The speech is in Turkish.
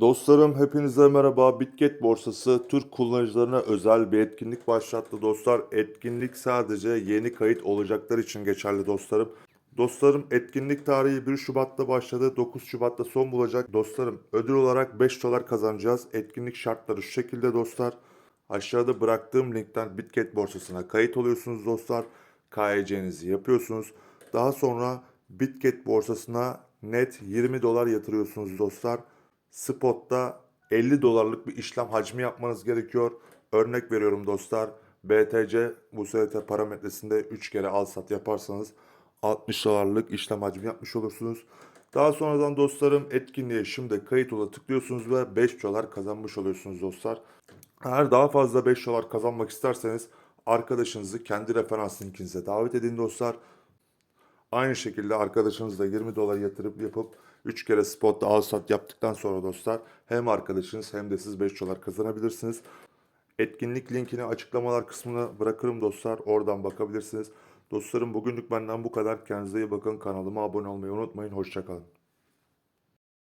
Dostlarım hepinize merhaba. Bitget borsası Türk kullanıcılarına özel bir etkinlik başlattı dostlar. Etkinlik sadece yeni kayıt olacaklar için geçerli dostlarım. Dostlarım etkinlik tarihi 1 Şubat'ta başladı. 9 Şubat'ta son bulacak. Dostlarım ödül olarak 5 dolar kazanacağız. Etkinlik şartları şu şekilde dostlar. Aşağıda bıraktığım linkten Bitget borsasına kayıt oluyorsunuz dostlar. KYC'nizi yapıyorsunuz. Daha sonra Bitget borsasına net 20 dolar yatırıyorsunuz dostlar. Spot'ta 50 dolarlık bir işlem hacmi yapmanız gerekiyor. Örnek veriyorum dostlar. BTC USDT parametresinde 3 kere al sat yaparsanız 60 dolarlık işlem hacmi yapmış olursunuz. Daha sonradan dostlarım etkinliğe şimdi kayıt ola tıklıyorsunuz ve 5 dolar kazanmış oluyorsunuz dostlar. Eğer daha fazla 5 dolar kazanmak isterseniz arkadaşınızı kendi referans linkinize davet edin dostlar. Aynı şekilde arkadaşınızla 20 dolar yatırıp yapıp 3 kere spotta al sat yaptıktan sonra dostlar hem arkadaşınız hem de siz 5 dolar kazanabilirsiniz. Etkinlik linkini açıklamalar kısmına bırakırım dostlar. Oradan bakabilirsiniz. Dostlarım bugünlük benden bu kadar. Kendinize iyi bakın. Kanalıma abone olmayı unutmayın. Hoşçakalın.